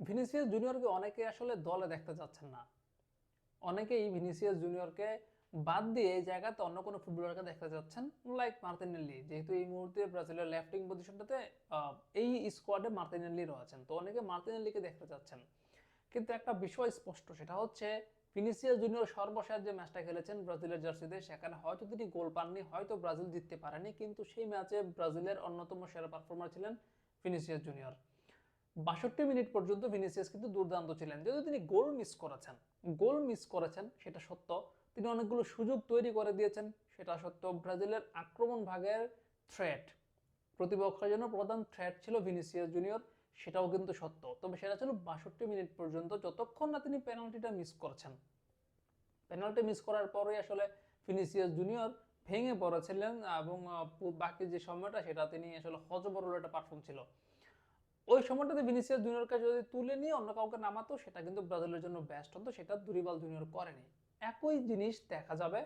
Vinicius জুনিয়রকে অনেকে আসলে দলে দেখতে যাচ্ছেন না। অনেকেই ভিনিসিয়াস জুনিয়রকে বাদ দিয়ে এই জায়গাতে অন্য কোনো ফুটবলারকে দেখতে যাচ্ছেন লাইক মার্তিনেল্লি যেহেতু এই মুহূর্তে ব্রাজিলের লেফটিং পজিশনটাতে এই স্কোয়াডে মার্তিনেল্লি রয়েছেন। তো অনেকে মার্তিনেল্লিকে দেখতে যাচ্ছেন কিন্তু একটা বিষয় স্পষ্ট, সেটা হচ্ছে ভিনিসিয়াস জুনিয়র সর্বশেষ যে ম্যাচটা খেলেছেন ব্রাজিলের জার্সিতে, সেখানে হয়তো তিনি গোল পাননি, হয়তো ব্রাজিল জিততে পারেনি, কিন্তু সেই ম্যাচে ব্রাজিলের অন্যতম সেরা পারফর্মার ছিলেন ভিনিসিয়াস জুনিয়র। বাষট্টি মিনিট পর্যন্ত ভিনিসিয়াস কিন্তু দুর্দান্ত ছিলেন। যদিও তিনি গোল মিস করেছেন, গোল মিস করেছেন, সেটা সত্য। তিনি অনেকগুলো সুযোগ তৈরি করে দিয়েছেন, সেটা সত্য। ব্রাজিলের আক্রমণ ভাগের থ্রেট প্রতিপক্ষের জন্য প্রধান থ্রেট ছিল ভিনিসিয়াস জুনিয়র সেটাও কিন্তু সত্য। তবে সেটা ছিল বাষট্টি মিনিট পর্যন্ত, যতক্ষণ না তিনি পেনাল্টিটা মিস করছেন। পেনাল্টি মিস করার পরে আসলে ফিনিসিয়াস জুনিয়র ভেঙে পড়েছিলেন এবং বাকি যে সময়টা, সেটা তিনি আসলে হজবরল একটা পারফর্ম ছিল। ওই সময়টাতে ভিনিসিয়াস জুনিয়রকে যদি তুলে নিয়ে অন্য কাউকে নামাতো, সেটা কিন্তু ব্রাজিলের জন্য বেস্ট হতো সেটা দুরিবাল জুনিয়র করেনি। একই জিনিস দেখা যাবে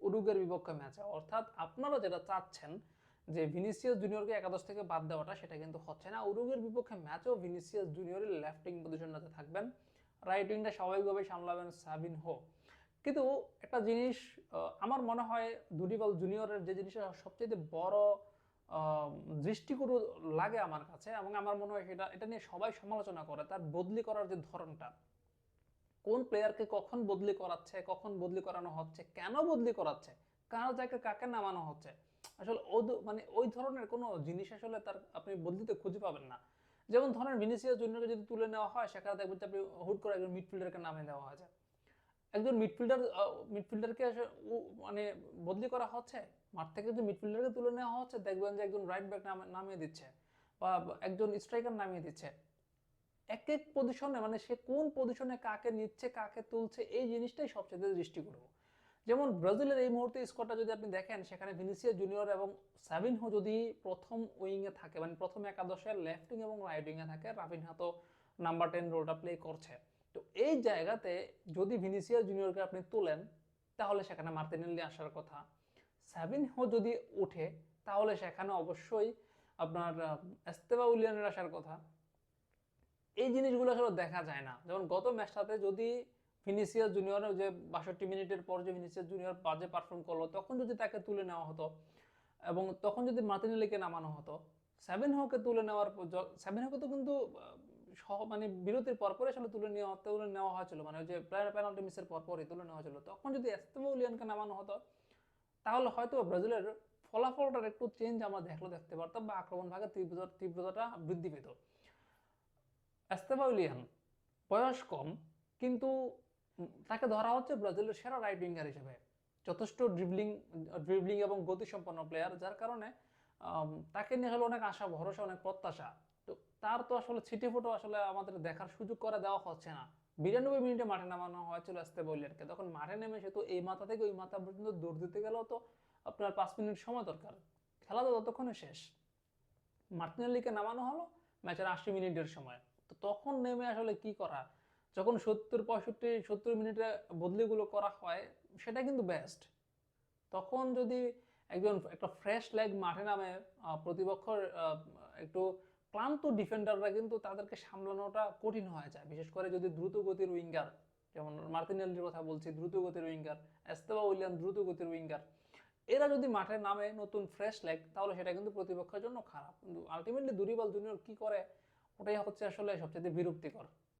উরুগের বিপক্ষে ম্যাচে অর্থাৎ আপনারা যেটা চাচ্ছেন যে ভিনিসিয়াস জুনিয়রকে একাদশ থেকে বাদ দেওয়াটা, সেটা কিন্তু হচ্ছে না। উরুগের বিপক্ষে ম্যাচেও ভিনিসিয়াস জুনিয়রের লেফট উইং পজিশনটাতে থাকবেন। রাইট উইংটা স্বাভাবিকভাবে সামলাবেন সাবিন হো কিন্তু একটা জিনিস আমার মনে হয় দুরিবাল জুনিয়রের যে জিনিসটা সবচেয়ে বড় দৃষ্টিকটু লাগে আমার কাছে এবং আমার মনে হয় সেটা এটা নিয়ে সবাই সমালোচনা করে। তার বদলি করার যে ধরনটা, কোন প্লেয়ারকে কখন বদলি করাচ্ছে, কখন বদলি করানো হচ্ছে, কেন বদলি করাচ্ছে, কার জায়গায় কাকে নামানো হচ্ছে, আসলে ও মানে ওই ধরনের কোনো জিনিস আসলে তার আপনি বদলিতে খুঁজে পাবেন না। যেমন ধরেন ভিনিসিয়াস জুনিয়রকে যদি তুলে নেওয়া হয়, সেখানে দেখবেন যে আপনি হুট করে একজন মিডফিল্ডারকে নামে দেওয়া হয়েছে। একজন মিডফিল্ডার মিডফিল্ডারকে মানে বদলি করা হচ্ছে? মাঠ থেকে যে মিডফিল্ডারকে তুলে নেওয়া হচ্ছে, দেখবেন যে একজন রাইট ব্যাক নামিয়ে দিচ্ছে বা একজন স্ট্রাইকার নামিয়ে দিচ্ছে। এক এক পজিশনে মানে সে কোন পজিশনে কাকে নিচ্ছে, কাকে তুলছে, এই জিনিসটাই সবচেয়ে দৃষ্টি করব। যেমন ব্রাজিলের এই মুহূর্তে স্কোরটা যদি আপনি দেখেন, সেখানে ভিনিসিয়া জুনিয়র এবং সাবিনহো যদি প্রথম উইংয়ে থাকে মানে প্রথম একাদশে লেফট উইং এবং রাইট উইংয়ে থাকে রাবিনহা তো নাম্বার টেন রোলটা প্লে করছে। তো এই জায়গাতে যদি ভিনিসিয়া জুনিয়রকে আপনি তোলেন, তাহলে সেখানে মার্তিনেল্লি আসার কথা। সাবিনহো যদি ওঠে, তাহলে সেখানে অবশ্যই আপনার এস্তেবা উলিয়ানের আসার কথা। এই জিনিসগুলো আসলে দেখা যায় না। যেমন গত ম্যাচটাতে যদি ভিনিসিয়াস জুনিয়র যে বাষট্টি মিনিটের পর যে ভিনিসিয়াস জুনিয়র বাজে পারফর্ম করল, তখন যদি তাকে তুলে নেওয়া হতো এবং তখন যদি মার্তিনেলিকে নামানো হতো সেভেন হোকে তুলে নেওয়ার পর সেভেন হোকে তো কিন্তু সহ মানে বিরতির পরপরই আসলে তুলে নেওয়া তুলে নেওয়া হয়েছিল। মানে যে পেনাল্টি মিসের পরপরই তুলে নেওয়া হয়েছিল। তখন যদি এস্তেমা উলিয়ানকে নামানো হতো, তাহলে হয়তো ব্রাজিলের ফলাফলটার একটু চেঞ্জ আমরা দেখল দেখতে পারতাম বা আক্রমণ ভাগের তীব্রতা, তীব্রতাটা বৃদ্ধি পেত। এস্তেবা উলিয়ান বয়স কম, কিন্তু তাকে ধরা হচ্ছে ব্রাজিলের সেরা রাইট উইঙ্গার হিসেবে। যথেষ্ট ড্রিবলিং ড্রিবলিং এবং গতিসম্পন্ন প্লেয়ার যার কারণে তাকে নিয়ে আসলে অনেক আশা, ভরসা, অনেক প্রত্যাশা। তো তার তো আসলে ছিটে ফুটো আসলে আমাদের দেখার সুযোগ করে দেওয়া হচ্ছে না। বিরানব্বই মিনিটে মাঠে নামানো হয়েছিল এস্তেবা উলিয়ানকে তখন মাঠে নেমে সে তো এই মাথা থেকে ওই মাথা পর্যন্ত দৌড় দিতে গেলেও তো আপনার পাঁচ মিনিট সময় দরকার। খেলা তো ততক্ষণে শেষ। মার্টিনেলিকে নামানো হলো, ম্যাচের আশি মিনিটের সময়। তো তখন নেমে আসলে কি করা? যখন সত্তর পঁয়ষট্টি, সত্তর মিনিটে বদলিগুলো করা হয়, সেটা কিন্তু বেস্ট তখন যদি একজন, একটা ফ্রেশ লেগ মাঠে নামে প্রতিপক্ষের একটু ক্লান্ত ডিফেন্ডাররা কিন্তু তাদেরকে সামলানোটা কঠিন হয়ে যায়। বিশেষ করে যদি দ্রুত গতির উইঙ্গার যেমন মার্তিনেলির কথা বলছি দ্রুত গতির উইঙ্গার এস্তেবা উইলিয়ান দ্রুত গতির উইঙ্গার এরা যদি মাঠে নামে নতুন ফ্রেশ লেগ তাহলে সেটা কিন্তু প্রতিপক্ষের জন্য খারাপ। কিন্তু আলটিমেটলি দুরিবাল জুনিয়র কি করে? ওটাই হচ্ছে আসলে সবচেয়ে বিরক্তিকর।